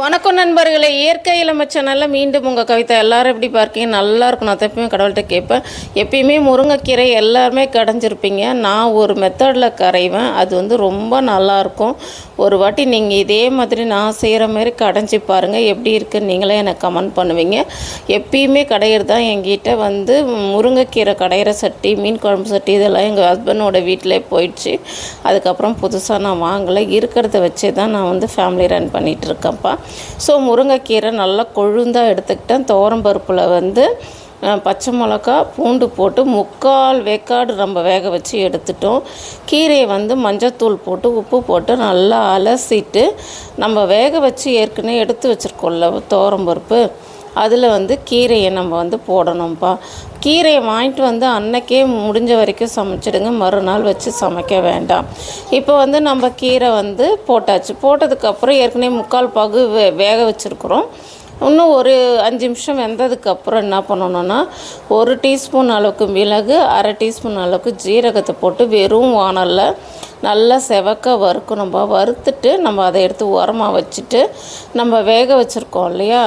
வணக்கம் நண்பர்களே. இயற்கை இளமை சேனலில் மீண்டும் உங்கள் கவிதை. எல்லோரும் எப்படி பார்க்கீங்க? நல்லா இருக்கும் நான் எப்பயுமே கடவுள்கிட்ட கேட்பேன். எப்பயுமே முருங்கைக்கீரை எல்லாருமே கடைஞ்சிருப்பீங்க. நான் ஒரு மெத்தடில் கரைவேன். அது வந்து ரொம்ப நல்லாயிருக்கும் ஒரு வாட்டி நீங்கள் இதே மாதிரி நான் செய்கிற மாதிரி கடைஞ்சி பாருங்கள் எப்படி இருக்குன்னு நீங்களே எனக்கு கமெண்ட் பண்ணுவீங்க. எப்பயுமே கடையிறது தான் எங்கிட்ட வந்து முருங்கைக்கீரை கடையிற சட்டி மீன் குழம்பு சட்டி இதெல்லாம் எங்கள் ஹஸ்பண்டோட வீட்டிலே போயிடுச்சு. அதுக்கப்புறம் புதுசாக நான் வாங்கலை. இருக்கிறத வச்சே தான் நான் வந்து ஃபேமிலி ரன் பண்ணிகிட்ருக்கேன்ப்பா ஸோ முருங்கைக்கீரை நல்லா கொழுந்தாக எடுத்துக்கிட்டேன். துவரம்பருப்பில் வந்து பச்சை மிளகா பூண்டு போட்டு முக்கால் வேக்காடு நம்ம வேக வச்சு எடுத்துட்டோம். கீரையை வந்து மஞ்சத்தூள் போட்டு உப்பு போட்டு நல்லா அலசிட்டு நம்ம வேக வச்சு ஏற்கனவே எடுத்து வச்சுருக்கோம்ல துவரம்பருப்பு அதில் வந்து கீரையை நம்ம வந்து போடணும்ப்பா கீரையை வாங்கிட்டு வந்து அன்னைக்கே முடிஞ்ச வரைக்கும் சமைச்சிடுங்க. மறுநாள் வச்சு சமைக்க வேண்டாம். இப்போ வந்து நம்ம கீரை வந்து போட்டாச்சு. போட்டதுக்கப்புறம் ஏற்கனவே முக்கால் பகு வே வேக வச்சுருக்குறோம். இன்னும் ஒரு அஞ்சு நிமிஷம் வெந்ததுக்கப்புறம் என்ன பண்ணணும்னா ஒரு டீஸ்பூன் அளவுக்கு மிளகு அரை டீஸ்பூன் அளவுக்கு ஜீரகத்தை போட்டு வெறும் வானலில் நல்லா செவக்க வறுக்கணும்பா. வறுத்துட்டு நம்ம அதை எடுத்து உரமாக வச்சுட்டு நம்ம வேக வச்சுருக்கோம் இல்லையா?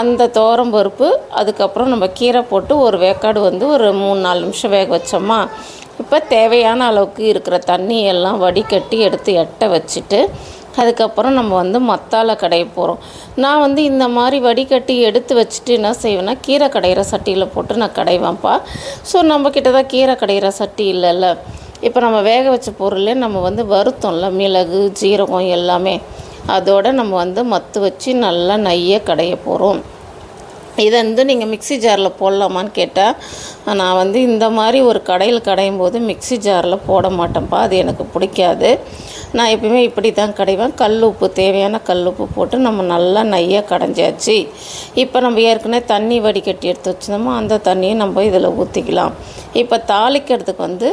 அந்த துவரம் பருப்பு அதுக்கப்புறம் நம்ம கீரை போட்டு ஒரு வேக்காடு வந்து ஒரு மூணு நாலு நிமிஷம் வேக வச்சோமா? இப்போ தேவையான அளவுக்கு இருக்கிற தண்ணி எல்லாம் வடிகட்டி எடுத்து எட்ட வச்சுட்டு அதுக்கப்புறம் நம்ம வந்து மத்தால கடைய போகிறோம் நான் வந்து இந்த மாதிரி வடிகட்டி எடுத்து வச்சுட்டு என்ன செய்வேன்னா கீரை கடையிற சட்டியில் போட்டு நான் கடைவேன்ப்பா. ஸோ நம்மக்கிட்ட தான் கீரை கடையிற சட்டி இல்லைல்ல. இப்போ நம்ம வேக வச்ச பொருளே நம்ம வந்து வருத்தம்ல மிளகு ஜீரகம் எல்லாமே. அதோட நம்ம வந்து மத்து வச்சு நல்லா நைய கடைய போகிறோம் இதை வந்து நீங்கள் மிக்ஸி ஜாரில் போடலாமான்னு கேட்டால் நான் வந்து இந்த மாதிரி ஒரு கடையில் கடையும் போது மிக்ஸி ஜாரில் போட மாட்டேன்ப்பா அது எனக்கு பிடிக்காது. நான் எப்பயுமே இப்படி தான் கடைவேன். கல் உப்பு தேவையான கல் உப்பு போட்டு நம்ம நல்லா நையாக கடைஞ்சாச்சு. இப்போ நம்ம ஏற்கனவே தண்ணி வடிகட்டி எடுத்து வச்சிருந்தோமோ அந்த தண்ணியை நம்ம இதில் ஊற்றிக்கலாம். இப்போ தாளிக்கிறதுக்கு வந்து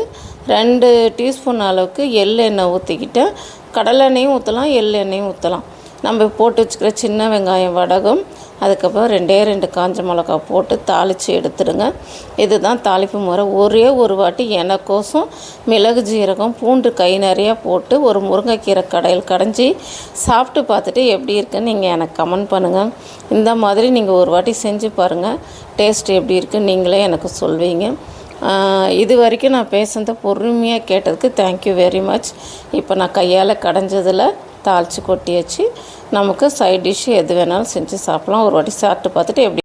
ரெண்டு டீஸ்பூன் அளவுக்கு எள்ளெண்ணெய் ஊற்றிக்கிட்டு கடலெண்ணெயும் ஊற்றலாம் எள்ளெண்ணெயும் ஊற்றலாம். நம்ம போட்டு வச்சுக்கிற சின்ன வெங்காயம் வடகம் அதுக்கப்புறம் ரெண்டே ரெண்டு காஞ்ச மிளகா போட்டு தாளித்து எடுத்துடுங்க. இதுதான் தாளிப்பு முறை. ஒரே ஒரு வாட்டி எனக்கோசம் மிளகு ஜீரகம் பூண்டு கை நிறையா போட்டு ஒரு முருங்கைக்கீரை கடையில் கடைஞ்சி சாப்பிட்டு பார்த்துட்டு எப்படி இருக்குன்னு நீங்கள் எனக்கு கமெண்ட் பண்ணுங்கள் இந்த மாதிரி நீங்கள் ஒரு வாட்டி செஞ்சு பாருங்கள் டேஸ்ட் எப்படி இருக்குன்னு நீங்களே எனக்கு சொல்வீங்க. இது வரைக்கும் நான் பேசுனதை பொறுமையாக கேட்டதுக்கு தேங்க்யூ வெரி மச் இப்போ நான் கையால் கடைஞ்சதில் தாளித்து கொட்டியாச்சு நமக்கு சைட் டிஷ் எது வேணாலும் செஞ்சு சாப்பிட்லாம். ஒரு வாட்டி சாப்பிட்டு பார்த்துட்டு எப்படி